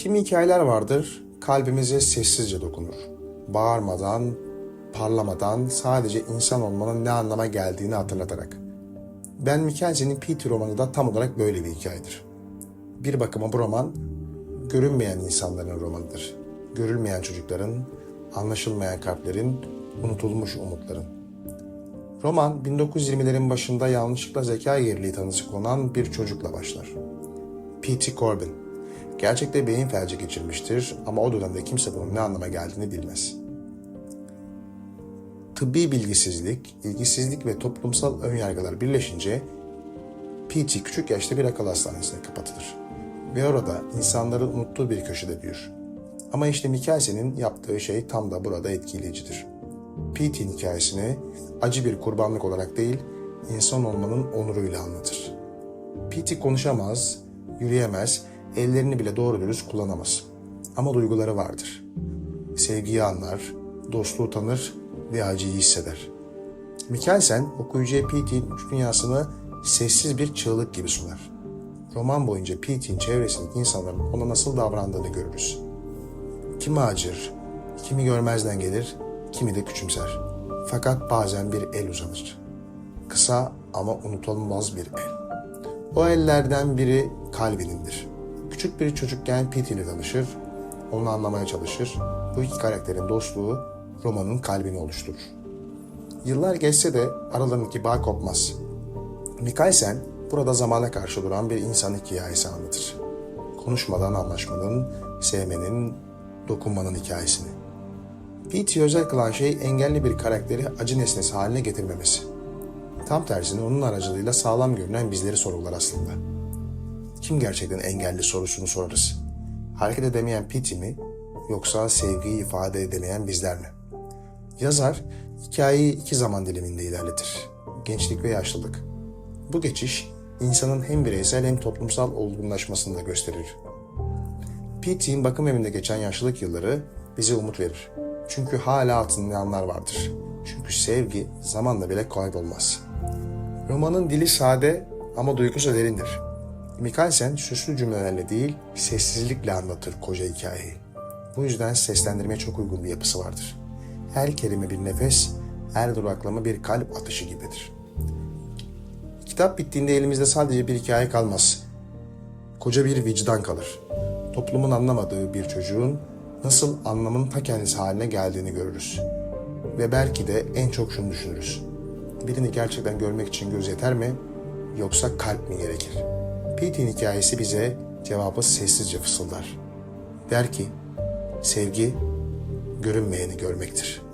Kimi hikayeler vardır, kalbimize sessizce dokunur. Bağırmadan, parlamadan sadece insan olmanın ne anlama geldiğini hatırlatarak. Ben Mikelce'nin Peter romanı da tam olarak böyle bir hikayedir. Bir bakıma bu roman, görünmeyen insanların romanıdır. Görülmeyen çocukların, anlaşılmayan kalplerin, unutulmuş umutların. Roman 1920'lerin başında yanlışlıkla zeka geriliği tanısı konan bir çocukla başlar. P.T. Corbin. Gerçekte beyin felci geçirmiştir ama o dönemde kimse bunun ne anlama geldiğini bilmez. Tıbbi bilgisizlik, ilgisizlik ve toplumsal önyargılar birleşince P.T. küçük yaşta bir akıl hastanesine kapatılır. Ve orada insanların unuttuğu bir köşede büyür. Ama işte Mikkelsen'in yaptığı şey tam da burada etkileyicidir. P.T.'nin hikayesini acı bir kurbanlık olarak değil, insan olmanın onuruyla anlatır. P.T. konuşamaz, yürüyemez, ellerini bile doğru dürüst kullanamaz. Ama duyguları vardır. Sevgiyi anlar, dostluğu tanır ve acıyı hisseder. Mikkelsen okuyucuya P.T.'nin üç dünyasını sessiz bir çığlık gibi sunar. Roman boyunca P.T.'nin çevresindeki insanların ona nasıl davrandığını görürüz. Kimi acır, kimi görmezden gelir, kimi de küçümser. Fakat bazen bir el uzanır. Kısa ama unutulmaz bir el. O ellerden biri kalbinindir. Küçük bir çocukken Pete ile tanışır, onu anlamaya çalışır. Bu iki karakterin dostluğu romanın kalbini oluşturur. Yıllar geçse de aralarındaki bağ kopmaz. Mikkelsen burada zamana karşı duran bir insan hikayesi anlatır. Konuşmadan anlaşmanın, sevmenin, dokunmanın hikayesini. Pete'yi özel kılan şey engelli bir karakteri acı nesnesi haline getirmemesi. Tam tersine onun aracılığıyla sağlam görünen bizleri sorgular aslında. Kim gerçekten engelli sorusunu sorarız. Hareket edemeyen Pete mi yoksa sevgiyi ifade edemeyen bizler mi? Yazar hikayeyi iki zaman diliminde ilerletir. Gençlik ve yaşlılık. Bu geçiş insanın hem bireysel hem toplumsal olgunlaşmasını da gösterir. Pete'in bakım evinde geçen yaşlılık yılları bize umut verir. Çünkü hala hatırlayanlar vardır. Çünkü sevgi zamanla bile kaybolmaz. Romanın dili sade ama duygusu derindir. Mikkelsen süslü cümlelerle değil, sessizlikle anlatır koca hikayeyi. Bu yüzden seslendirmeye çok uygun bir yapısı vardır. Her kelime bir nefes, her duraklama bir kalp atışı gibidir. Kitap bittiğinde elimizde sadece bir hikaye kalmaz. Koca bir vicdan kalır. Toplumun anlamadığı bir çocuğun nasıl anlamın ta kendisi haline geldiğini görürüz. Ve belki de en çok şunu düşünürüz. Birini gerçekten görmek için göz yeter mi yoksa kalp mi gerekir? Pete'in hikayesi bize cevabı sessizce fısıldar. Der ki, sevgi görünmeyeni görmektir.''